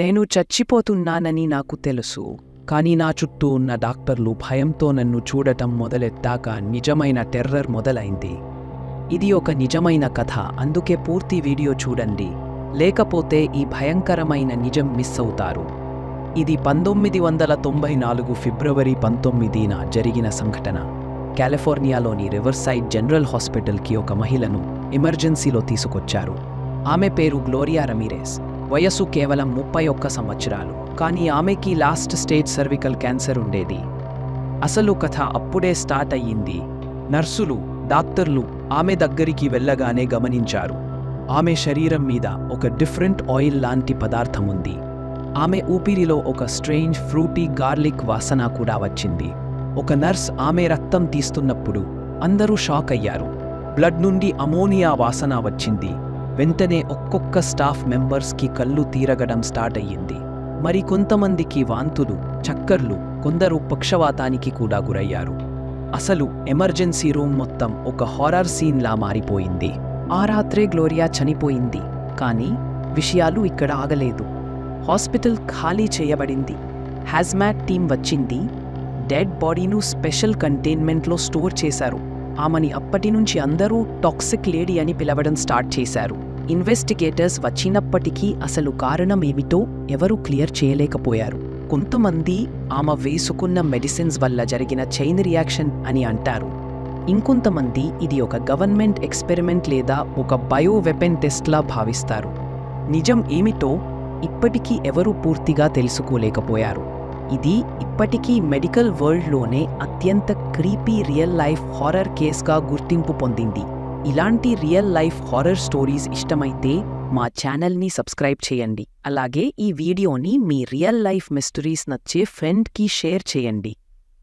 నేను చచ్చిపోతున్నానని నాకు తెలుసు. కానీ నా చుట్టూ ఉన్న డాక్టర్లు భయంతో నన్ను చూడటం మొదలెత్తాక నిజమైన టెర్రర్ మొదలైంది. ఇది ఒక నిజమైన కథ అందుకే పూర్తి వీడియో చూడండి. లేకపోతే ఈ భయంకరమైన నిజం మిస్ అవుతారు. ఇది పంతొమ్మిది వందల తొంభై నాలుగు ఫిబ్రవరి పంతొమ్మిదిన జరిగిన సంఘటన. కాలిఫోర్నియాలోని రివర్సైడ్ జనరల్ హాస్పిటల్కి ఒక మహిళను ఎమర్జెన్సీలో తీసుకొచ్చారు. ఆమె పేరు గ్లోరియా రమీరేస్. వయస్సు కేవలం ముప్పై ఒక్క సంవత్సరాలు. కానీ ఆమెకి లాస్ట్ స్టేజ్ సర్వికల్ క్యాన్సర్ ఉండేది. అసలు కథ అప్పుడే స్టార్ట్ అయ్యింది. నర్సులు డాక్టర్లు ఆమె దగ్గరికి వెళ్ళగానే గమనించారు. ఆమె శరీరం మీద ఒక డిఫరెంట్ ఆయిల్ లాంటి పదార్థం ఉంది. ఆమె ఊపిరిలో ఒక స్ట్రేంజ్ ఫ్రూటీ గార్లిక్ వాసన కూడా వచ్చింది. ఒక నర్స్ ఆమె రక్తం తీస్తున్నప్పుడు అందరూ షాక్ అయ్యారు. బ్లడ్ నుండి అమోనియా వాసన వచ్చింది. వెంటనే ఒక్కొక్క స్టాఫ్ మెంబర్స్కి కళ్ళు తీరగడం స్టార్ట్ అయ్యింది. మరి కొంతమందికి వాంతులు చక్కర్లు కొందరు పక్షవాతానికి కూడా గురయ్యారు. అసలు ఎమర్జెన్సీ రూమ్ మొత్తం ఒక హారర్ సీన్లా మారిపోయింది. ఆ రాత్రే గ్లోరియా చనిపోయింది. కానీ విషయాలు ఇక్కడ ఆగలేదు. హాస్పిటల్ ఖాళీ చేయబడింది. హ్యాజ్మాట్ టీం వచ్చింది. డెడ్ బాడీను స్పెషల్ కంటైన్మెంట్లో స్టోర్ చేశారు. ఆమెని అప్పటి నుంచి అందరూ టాక్సిక్ లేడీ అని పిలవడం స్టార్ట్ చేశారు. ఇన్వెస్టిగేటర్స్ వచ్చినప్పటికీ అసలు కారణం ఏమిటో ఎవరూ క్లియర్ చేయలేకపోయారు. కొంతమంది ఆమె వేసుకున్న మెడిసిన్స్ వల్ల జరిగిన చైన్ రియాక్షన్ అని అంటారు. ఇంకొంతమంది ఇది ఒక గవర్నమెంట్ ఎక్స్పెరిమెంట్ లేదా ఒక బయో వెపెన్ టెస్ట్లా భావిస్తారు. నిజం ఏమిటో ఇప్పటికీ ఎవరూ పూర్తిగా తెలుసుకోలేకపోయారు. ఇది ఇప్పటికీ మెడికల్ వరల్డ్లోనే అత్యంత క్రీపీ రియల్ లైఫ్ హారర్ కేస్గా గుర్తింపు పొందింది. ఇలాంటి రియల్ లైఫ్ హారర్ స్టోరీస్ ఇష్టమైతే మా ఛానల్ని సబ్స్క్రైబ్ చేయండి. అలాగే ఈ వీడియోని మీ రియల్ లైఫ్ మిస్టరీస్ నచ్చే ఫ్రెండ్కి షేర్ చేయండి.